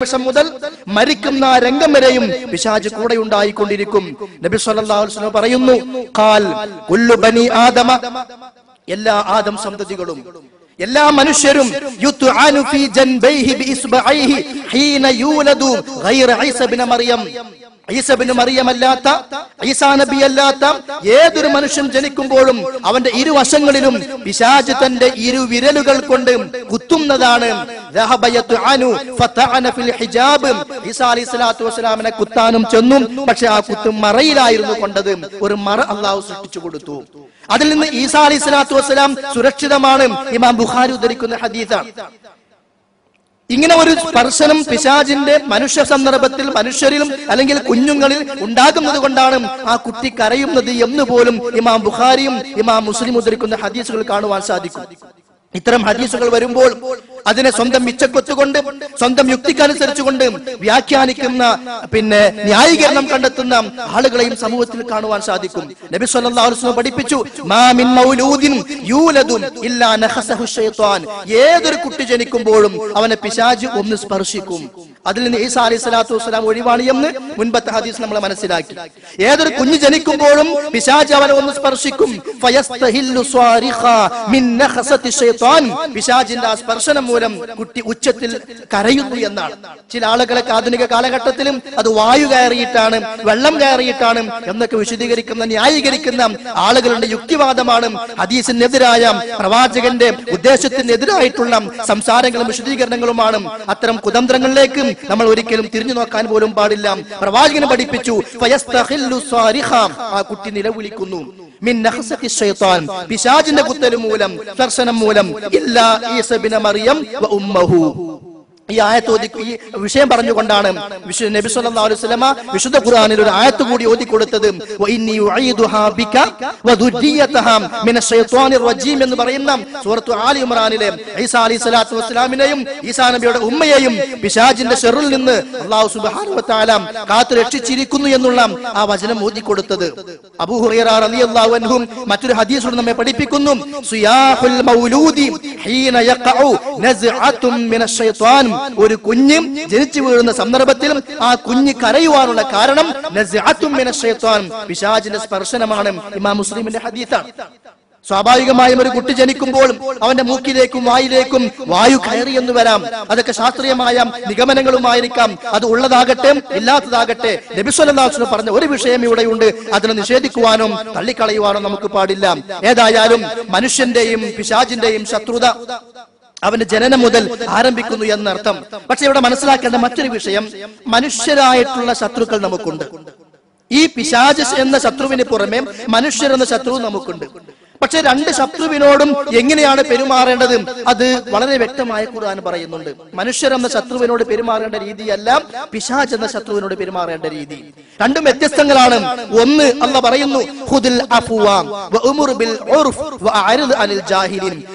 നിമിഷം മുതൽ മരിക്കുന്ന രംഗം വരെയും പിശാജ് കൂടെ ഉണ്ടായിക്കൊണ്ടിരിക്കും നബി സല്ലല്ലാഹു അലൈഹി വസല്ലം പറയുന്നു ഖാൽ കുല്ലു ബനി ആദമ. എല്ലാ ആദം സന്തതികളും എല്ലാ മനുഷ്യരും യുത്ആനു ഫീ ജൻബൈഹി ബിഇസ്ബഅൈഹി ഹീന യൂലദു ഗൈറ ഈസ ഇബ്നു മറിയം. ഈസബിന് മറിയമല്ലാത്ത ഈസാ നബി അല്ലാത്ത ഏതൊരു മനുഷ്യൻ ജനിക്കുമ്പോഴും അവന്റെ ഇരുവശങ്ങളിലും പിശാജ് തന്റെ ഇരു വിരലുകൾ കൊണ്ട് കുത്തുന്നതാണ്. വസ്സലാമിനെ കുത്താനും ചെന്നും പക്ഷെ ആ കുത്തും മറയിലായിരുന്നു കൊണ്ടത്. ഒരു മറ അള്ളാഹു സൃഷ്ടിച്ചു കൊടുത്തു. അതിൽ നിന്ന് ഈസാ അലി സ്വലാത്തു വസ്സലാം സുരക്ഷിതമാണ്. ഇമാം ബുഖാരി ഉദ്ധരിക്കുന്ന ഹദീസാണ്. ഇങ്ങനെ ഒരു സ്പർശനം പിശാജിന്റെ മനുഷ്യ സന്ദർഭത്തിൽ മനുഷ്യരിലും അല്ലെങ്കിൽ കുഞ്ഞുങ്ങളിൽ ഉണ്ടാകുന്നത് കൊണ്ടാണ് ആ കുട്ടി കരയുന്നത് എന്ന് പോലും ഇമാം ബുഖാരിയും ഇമാം മുസ്ലിം ഉദ്ധരിക്കുന്ന ഹദീസുകൾ കാണുവാൻ സാധിക്കും. ഇത്തരം ഹദീസുകൾ വരുമ്പോൾ അതിനെ സ്വന്തം മിച്ചക്കൊത്തുകൊണ്ട് സ്വന്തം യുക്തിക്കനുസരിച്ചുകൊണ്ട് വ്യാഖ്യാനിക്കുന്ന പിന്നെ ന്യായീകരണം കണ്ടെത്തുന്ന ആളുകളെയും സമൂഹത്തിൽ കാണുവാൻ സാധിക്കും. നബി സല്ലല്ലാഹു പഠിപ്പിച്ചു മൗലൂദിൻ ഇല്ലാ നഹസഹു ഏതൊരു കുട്ടി ജനിക്കുമ്പോഴും അവനെ പിശാജ് ഒന്ന് സ്പർശിക്കും. അതിൽ നിന്ന് ഈസാ അലൈഹി സ്വലാത്തു വസ്സലാം ഒഴിവാണ് എന്ന് മുൻപത്തെ ഹദീസ് നമ്മൾ മനസ്സിലാക്കി. ഏതൊരു കുഞ്ഞ് ജനിക്കുമ്പോഴും പിശാജ് അവനെ ഒന്ന് സ്പർശിക്കും. ഫയസ്തഹില്ലു സ്വാരിഖ മിൻ നഹസതി പിശാജിന്റെ ആ സ്പർശനം മൂലം കുട്ടി ഉച്ചത്തിൽ കരയുന്നു എന്നാണ്. ചില ആളുകളൊക്കെ ആധുനിക കാലഘട്ടത്തിലും അത് വായു കയറിയിട്ടാണ് വെള്ളം കയറിയിട്ടാണ് എന്നൊക്കെ വിശദീകരിക്കുന്ന ന്യായീകരിക്കുന്ന ആളുകളുടെ യുക്തിവാദമാണ് ഹദീസിനെതിരായ പ്രവാചകന്റെ ഉദ്ദേശത്തിനെതിരായിട്ടുള്ള സംസാരങ്ങളും വിശദീകരണങ്ങളുമാണ്. അത്തരം കുതന്ത്രങ്ങളിലേക്ക് നമ്മൾ ഒരിക്കലും തിരിഞ്ഞു നോക്കാൻ പോലും പാടില്ല. പ്രവാചകനെ പഠിപ്പിച്ചു. ആ കുട്ടി നിലവിളിക്കുന്നു. പിശാചിന്റെ കുത്തൽ മൂലം സ്പർശനം മൂലം ഇല്ലാ ഈസ ബിന മറിയം ഉമ്മഹു. ഈ ആയത്ത് ഓതി ഈ വിഷയം പറഞ്ഞുകൊണ്ടാണ് വിശു നബി സല്ലല്ലാഹു അലൈഹി വസല്ലമ വിശുദ്ധ ഖുർആനിൽ ഒരു ആയത്ത് കൂടി ഓതി കൊടുത്തത്. ഇന്നി ഉഈദുഹാ ബിക വ മിന ശൈത്വാനിർ റജീം എന്ന് പറയുന്ന സൂറത്തു ആലി ഇംറാനിലെ ഈസാ അലൈഹി സ്വലാത്തു വസ്സലാമിനെയും ഈസാ നബിയുടെ ഉമ്മയെയും പിശാചിന്റെ ഷെറിൽ നിന്ന് അല്ലാഹു സുബ്ഹാനഹു വ തആല കാത്തു രക്ഷിച്ചിരിക്കുന്നു എന്നുള്ള ആ വചനം ഓതി കൊടുത്തത്. അബൂ ഹുറൈറ റളിയല്ലാഹു അൻഹു മറ്റൊരു ഹദീസിൽ നമ്മെ പഠിപ്പിക്കുന്നു. സുയാഹുൽ ഹീന യഖഉ ഒരു കുഞ്ഞ് ജനിച്ചു വീഴുന്ന സന്ദർഭത്തിൽ ആ കുഞ്ഞ് കരയുവാനുള്ള കാരണം പിശാചിന്റെ സ്പർശനമാണ് ഇമാം മുസ്ലിമിന്റെ ഹദീസാണ്. സ്വാഭാവികമായും ഒരു കുട്ടി ജനിക്കുമ്പോൾ അവന്റെ മൂക്കിലേക്കും വായിലേക്കും വായു കയറി എന്ന് വരാം. അതൊക്കെ ശാസ്ത്രീയമായ നിഗമനങ്ങളുമായിരിക്കാം. അത് ഉള്ളതാകട്ടെ ഇല്ലാത്തതാകട്ടെ. നബിസ്വല്ലാസ്ലു പറഞ്ഞ ഒരു വിഷയം ഇവിടെയുണ്ട്. അതിനെ നിഷേധിക്കുവാനും തള്ളിക്കളയുവാനും നമുക്ക് പാടില്ല. ഏതായാലും മനുഷ്യന്റെയും പിശാചിന്റെയും ശത്രുത അവന്റെ ജനനം മുതൽ ആരംഭിക്കുന്നു എന്നർത്ഥം. പക്ഷെ ഇവിടെ മനസ്സിലാക്കേണ്ട മറ്റൊരു വിഷയം മനുഷ്യരായിട്ടുള്ള ശത്രുക്കൾ നമുക്കുണ്ട്. ഈ പിശാജ് എന്ന ശത്രുവിന് പുറമെ മനുഷ്യർ എന്ന ശത്രു നമുക്കുണ്ട്. പക്ഷെ രണ്ട് ശത്രുവിനോടും എങ്ങനെയാണ് പെരുമാറേണ്ടത്? അത് വളരെ വ്യക്തമായ ഖുർആൻ പറയുന്നുണ്ട്. മനുഷ്യർ എന്ന ശത്രുവിനോട് പെരുമാറേണ്ട രീതിയല്ല പിശാജ് എന്ന ശത്രുവിനോട് പെരുമാറേണ്ട രീതി. രണ്ടും വ്യത്യസ്തങ്ങളാണ്. ഒന്ന് അല്ല പറയുന്നു "ഖുദിൽ പ്രശ്നങ്ങൾ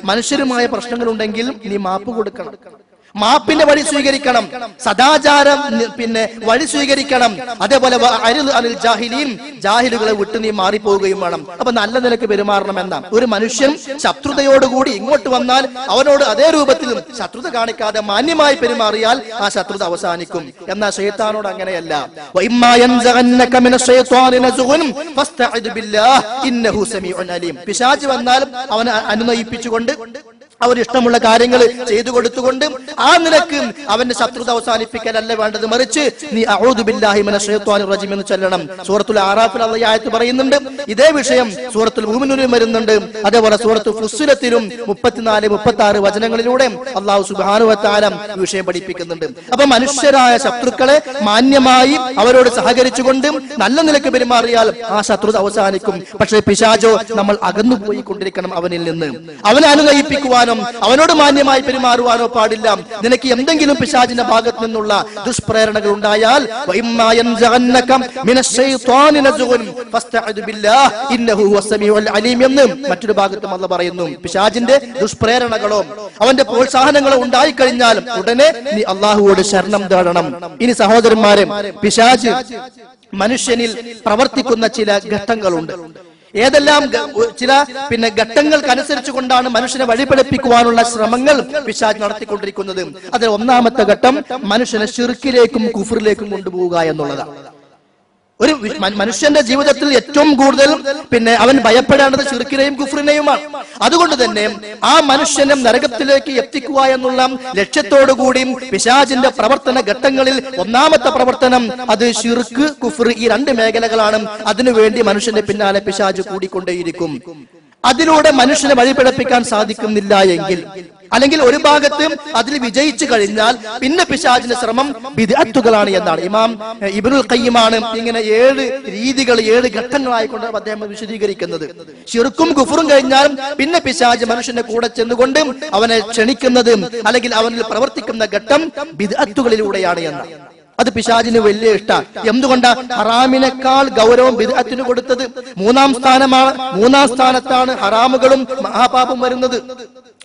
മനുഷ്യരുമായ പ്രശ്നങ്ങളുണ്ടെങ്കിൽ നീ മാപ്പ് കൊടുക്കണം. മാപ്പിന്റെ വഴി സ്വീകരിക്കണം. സദാചാരം പിന്നെ വഴി സ്വീകരിക്കണം. അതേപോലെ അനിൽ ജാഹിലുകളെ വിട്ട് നീ മാറിപ്പോവുകയും വേണം. അപ്പൊ നല്ല നിലയ്ക്ക് പെരുമാറണം എന്നാണ് ഒരു മനുഷ്യൻ ശത്രുതയോടുകൂടി ഇങ്ങോട്ട് വന്നാൽ അവനോട് അതേ രൂപത്തിലും ശത്രുത കാണിക്കാതെ മാന്യമായി പെരുമാറിയാൽ ആ ശത്രുത അവസാനിക്കും. എന്നാൽ ഷെയ്ത്താനോട് അങ്ങനെയല്ല. പിശാജ് വന്നാലും അവനെ അനുനയിപ്പിച്ചുകൊണ്ട് അവർ ഇഷ്ടമുള്ള കാര്യങ്ങൾ ചെയ്തു കൊടുത്തുകൊണ്ട് ആ നിലയ്ക്ക് അവന്റെ ശത്രുത അവസാനിപ്പിക്കാനല്ല വേണ്ടത്? മറിച്ച് നീ റജീം എന്ന് ചൊല്ലണം. സൂറത്തുൽ ആറാഫിൽ അള്ളയായത്ത് പറയുന്നുണ്ട്. ഇതേ വിഷയം സൂറത്തുൽ മുഅ്മിനൂനിലും വരുന്നുണ്ട്. അതേപോലെ സൂറത്തു ഫുസുലത്തിലും മുപ്പത്തിനാല് മുപ്പത്തി ആറ് വചനങ്ങളിലൂടെ അള്ളാഹു ഈ വിഷയം പഠിപ്പിക്കുന്നുണ്ട്. അപ്പൊ മനുഷ്യരായ ശത്രുക്കളെ മാന്യമായി അവരോട് സഹകരിച്ചുകൊണ്ട് നല്ല നിലയ്ക്ക് പെരുമാറിയാൽ ആ ശത്രുത അവസാനിക്കും. പക്ഷേ പിശാചോ നമ്മൾ അകന്നു പോയിക്കൊണ്ടിരിക്കണം അവനിൽ നിന്ന്. അവനെ അനുനയിപ്പിക്കുവാനോ അവനോട് മാന്യമായി പെരുമാറുവാനോ പാടില്ല. നിനക്ക് എന്തെങ്കിലും പിശാചിന്റെ ഭാഗത്ത് നിന്നുള്ള ദുഷ്പ്രേരണകൾ ഉണ്ടായാൽ എന്ന് മറ്റൊരു ഭാഗത്തും അല്ല പറയുന്നു. പിശാചിന്റെ ദുഷ്പ്രേരണകളോ അവന്റെ പ്രോത്സാഹനങ്ങളോ ഉണ്ടായി കഴിഞ്ഞാൽ ഉടനെ നീ അള്ളാഹുവോട് ശരണം തേടണം. ഇനി സഹോദരന്മാരെ പിശാജ് മനുഷ്യനിൽ പ്രവർത്തിക്കുന്ന ചില ഘട്ടങ്ങളുണ്ട്. ഏതെല്ലാം ചില പിന്നെ ഘട്ടങ്ങൾക്കനുസരിച്ച് കൊണ്ടാണ് മനുഷ്യനെ വഴിപെടുപ്പിക്കുവാനുള്ള ശ്രമങ്ങൾ പിശാജ് നടത്തിക്കൊണ്ടിരിക്കുന്നത്. അതിൽ ഒന്നാമത്തെ ഘട്ടം മനുഷ്യനെ ഷിർക്കിലേക്കും കുഫറിലേക്കും കൊണ്ടുപോവുക എന്നുള്ളതാണ്. ഒരു മനുഷ്യന്റെ ജീവിതത്തിൽ ഏറ്റവും കൂടുതൽ പിന്നെ അവൻ ഭയപ്പെടേണ്ടത് ചുരുക്കിനെയും കുഫറിനെയുമാണ് അതുകൊണ്ട് തന്നെ ആ മനുഷ്യനെ നരകത്തിലേക്ക് എത്തിക്കുക എന്നുള്ള ലക്ഷ്യത്തോടുകൂടിയും പിശാചിന്റെ പ്രവർത്തന ഘട്ടങ്ങളിൽ ഒന്നാമത്തെ പ്രവർത്തനം അത് ഷിർക്ക് കുഫർ ഈ രണ്ട് മേഖലകളാണ്. അതിനുവേണ്ടി മനുഷ്യന്റെ പിന്നാലെ പിശാജ് കൂടിക്കൊണ്ടേയിരിക്കും. അതിലൂടെ മനുഷ്യനെ വഴിപിഴപ്പിക്കാൻ സാധിക്കുന്നില്ല എങ്കിൽ അല്ലെങ്കിൽ ഒരു ഭാഗത്ത് അതിൽ വിജയിച്ചു കഴിഞ്ഞാൽ പിന്നെ പിശാജിന്റെ ശ്രമം വിദഗ്ധുകളാണ് എന്നാണ്. ഇമാം ഇബിനുൽ കയ്യുമാണ് ഇങ്ങനെ ഏഴ് രീതികൾ ഏഴ് ഘട്ടങ്ങളായിക്കൊണ്ട് അദ്ദേഹം വിശദീകരിക്കുന്നത്. ശിർക്കും ഗുഫറും കഴിഞ്ഞാൽ പിന്നെ പിശാജ് മനുഷ്യന്റെ കൂടെ ചെന്നുകൊണ്ട് അവനെ ക്ഷണിക്കുന്നത് അല്ലെങ്കിൽ അവനിൽ പ്രവർത്തിക്കുന്ന ഘട്ടം വിദഗ്ധുകളിലൂടെയാണ് എന്ന് അത് പിശാജിന് വലിയ ഇഷ്ടമാണ് എന്തുകൊണ്ട്? ഹറാമിനേക്കാൾ ഗൗരവം ബിദ്അത്തിന് കൊടുത്തത്. മൂന്നാം സ്ഥാനമാണ് മൂന്നാം സ്ഥാനത്താണ് ഹറാമുകളും മഹാപാപം വരുന്നത്.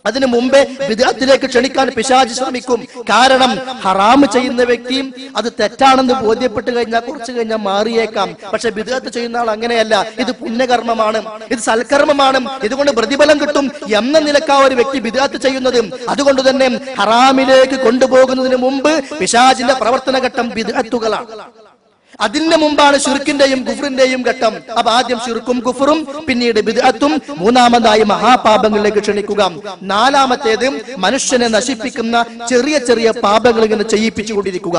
അതിനു മുമ്പേ വിദ്യാർത്ഥിയിലേക്ക് ക്ഷണിക്കാൻ പിശാജ് ശ്രമിക്കും. കാരണം ഹറാമ് ചെയ്യുന്ന വ്യക്തിയും അത് തെറ്റാണെന്ന് ബോധ്യപ്പെട്ട് കഴിഞ്ഞാൽ കുറച്ച് കഴിഞ്ഞാൽ മാറിയേക്കാം. പക്ഷെ വിദ്യാർത്ഥി ചെയ്യുന്ന ആൾ അങ്ങനെയല്ല. ഇത് പുണ്യകർമ്മമാണ്. ഇത് സൽക്കർമ്മമാണ്. ഇതുകൊണ്ട് പ്രതിഫലം കിട്ടും എന്ന നിലക്കാ ഒരു വ്യക്തി വിദ്യാർത്ഥി ചെയ്യുന്നത്. അതുകൊണ്ട് തന്നെ ഹറാമിലേക്ക് കൊണ്ടുപോകുന്നതിന് മുമ്പ് പിശാജിന്റെ പ്രവർത്തന ഘട്ടം അതിന്റെ മുമ്പാണ് ഷിർക്കിന്റെയും ഗുഫറിന്റെയും ഘട്ടം. അപ്പൊ ആദ്യം ഷിർക്കും ഗുഫറും പിന്നീട് ബിദ്അത്തും. മൂന്നാമതായി മഹാപാപങ്ങളിലേക്ക് ക്ഷണിക്കുക. നാലാമത്തേത് മനുഷ്യനെ നശിപ്പിക്കുന്ന ചെറിയ ചെറിയ പാപങ്ങൾ ഇങ്ങനെ ചെയ്യിപ്പിച്ചു കൊണ്ടിരിക്കുക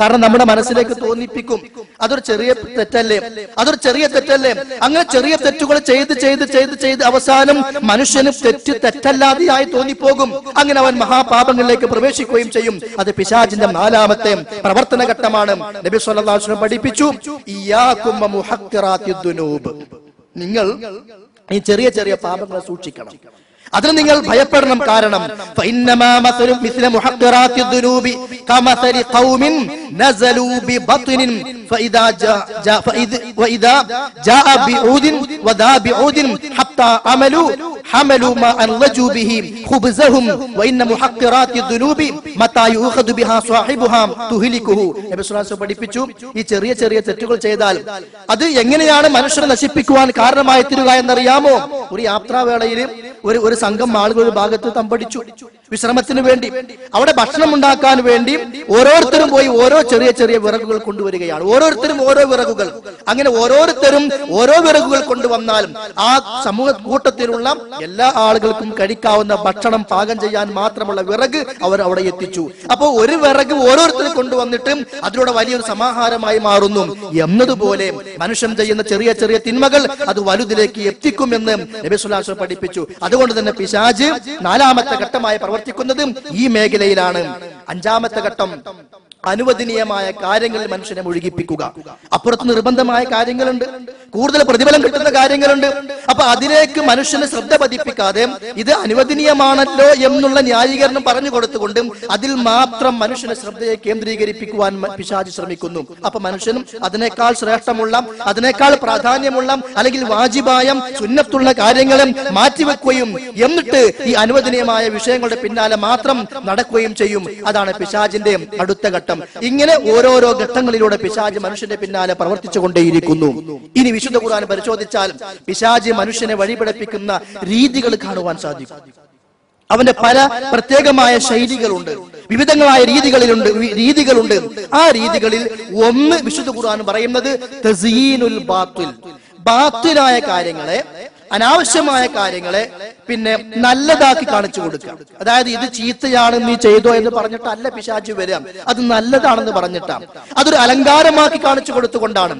കാരണം നമ്മുടെ മനസ്സിലേക്ക് തോന്നിപ്പിക്കും. അതൊരു ചെറിയ തെറ്റല്ലേ? അതൊരു ചെറിയ തെറ്റല്ലേ? അങ്ങനെ ചെറിയ തെറ്റുകൾ ചെയ്ത് ചെയ്ത് ചെയ്ത് ചെയ്ത് അവസാനം മനുഷ്യന് തെറ്റ് തെറ്റല്ലാതെയായി തോന്നിപ്പോകും. അങ്ങനെ അവൻ മഹാപാപങ്ങളിലേക്ക് പ്രവേശിക്കുകയും ചെയ്യും. അത് പിശാചിന്റെ നാലാമത്തെ പ്രവർത്തന ഘട്ടമാണ്. നബി വസല്ലം പഠിപ്പിച്ചു നിങ്ങൾ ഈ ചെറിയ ചെറിയ പാപങ്ങളെ സൂക്ഷിക്കണം. അതിന് നിങ്ങൾ ഭയപ്പെടണം കാരണം ഫഇദാ ജാഅ ബിഊദിൻ വദാ ബിഊദിൻ ഹത്താ അമലു نزلوا ببطن فإذا جاء جاء فإذ وإذا جاء بعود وذا بعود حتى عملوا حملوا ما أنضجوا به خبزهم وإن محقرات الذنوب متى يؤخذ بها صاحبها تهلكه നബി സ്വല്ലല്ലാഹു അലൈഹി വസല്ലം പഠിപ്പിച്ചു ഈ ചെറിയ ചെറിയ തെറ്റുകൾ ചെയ്താൽ അത് എങ്ങനെയാണ് മനുഷ്യനെ നശിപ്പിക്കുവാൻ കാരണമായി തീരുക എന്നറിയാമോ ഒരു യാത്രാവേളയിൽ ഒരു ഒരു സംഘം ആളുകൾ ഒരു ഭാഗത്ത് തമ്പടിച്ചു വിശ്രമത്തിന് വേണ്ടി അവിടെ ഭക്ഷണം ഉണ്ടാക്കാൻ വേണ്ടി ഓരോരുത്തരും പോയി ഓരോ ചെറിയ ചെറിയ വിറകുകൾ കൊണ്ടുവരികയാണ് ഓരോരുത്തരും ഓരോ വിറകുകൾ അങ്ങനെ ഓരോരുത്തരും ഓരോ വിറകുകൾ കൊണ്ടുവന്നാലും ആ സമൂഹ കൂട്ടത്തിലുള്ള എല്ലാ ആളുകൾക്കും കഴിക്കാവുന്ന ഭക്ഷണം പാകം ചെയ്യാൻ മാത്രമുള്ള വിറക് അവർ അവിടെ എത്തിച്ചു. അപ്പോൾ ഒരു വിറക് ഓരോരുത്തർ കൊണ്ടുവന്നിട്ടും അതിലൂടെ വലിയൊരു സമാഹാരമായി മാറുന്നു. എന്നതുപോലെ മനുഷ്യൻ ചെയ്യുന്ന ചെറിയ ചെറിയ തിന്മകൾ അത് വലുതിലേക്ക് എത്തിക്കും എന്ന് വസല്ലം പഠിപ്പിച്ചു. അതുകൊണ്ട് തന്നെ പിശാജ് നാലാമത്തെ ഘട്ടമായി പ്രവർത്തിക്കുന്നതും ഈ മേഖലയിലാണ്. അഞ്ചാമത്തെ ഘട്ടം അനുവദനീയമായ കാര്യങ്ങളിൽ മനുഷ്യനെ മുഴുകിപ്പിക്കുക. അപ്പുറത്ത് നിർബന്ധമായ കാര്യങ്ങളുണ്ട്. കൂടുതൽ പ്രതിഫലം കിട്ടുന്ന കാര്യങ്ങളുണ്ട്. അപ്പൊ അതിലേക്ക് മനുഷ്യന് ശ്രദ്ധ പതിപ്പിക്കാതെ ഇത് അനുവദനീയമാണല്ലോ എന്നുള്ള ന്യായീകരണം പറഞ്ഞു കൊടുത്തുകൊണ്ടും അതിൽ മാത്രം മനുഷ്യന് ശ്രദ്ധയെ കേന്ദ്രീകരിപ്പിക്കുവാൻ പിശാചി ശ്രമിക്കുന്നു. അപ്പൊ മനുഷ്യനും അതിനേക്കാൾ ശ്രേഷ്ഠമുള്ള അതിനേക്കാൾ പ്രാധാന്യമുള്ള അല്ലെങ്കിൽ വാജിബായം സുന്നത്തുള്ള കാര്യങ്ങളെ മാറ്റിവെക്കുകയും എന്നിട്ട് ഈ അനുവദനീയമായ വിഷയങ്ങളുടെ പിന്നാലെ മാത്രം നടക്കുകയും ചെയ്യും. അതാണ് പിശാജിന്റെ അടുത്ത ഘട്ടം. ഇങ്ങനെ ഓരോരോ ഘട്ടങ്ങളിലൂടെ പിശാജ് മനുഷ്യന്റെ പിന്നാലെ പ്രവർത്തിച്ചു കൊണ്ടേയിരിക്കുന്നു ഇനി വിശുദ്ധ ഖുർആൻ പരിശോധിച്ചാൽ പിശാജ് മനുഷ്യനെ വഴിപിടപ്പിക്കുന്ന രീതികൾ കാണുവാൻ സാധിക്കും. അവന്റെ പല പ്രത്യേകമായ ശൈലികളുണ്ട്. വിവിധങ്ങളായ രീതികളിലുണ്ട്. രീതികളുണ്ട്. ആ രീതികളിൽ ഒന്ന് വിശുദ്ധ ഖുർആൻ പറയുന്നത് ബാത്തിലായ കാര്യങ്ങളെ അനാവശ്യമായ കാര്യങ്ങളെ പിന്നെ നല്ലതാക്കി കാണിച്ചു കൊടുക്കുക അതായത് ഇത് ചീത്തയാണ് നീ ചെയ്തോ എന്ന് പറഞ്ഞിട്ട് അല്ല പിശാച് വരാം അത് നല്ലതാണെന്ന് പറഞ്ഞിട്ടാണ് അതൊരു അലങ്കാരമാക്കി കാണിച്ചു കൊടുത്തുകൊണ്ടാണ്.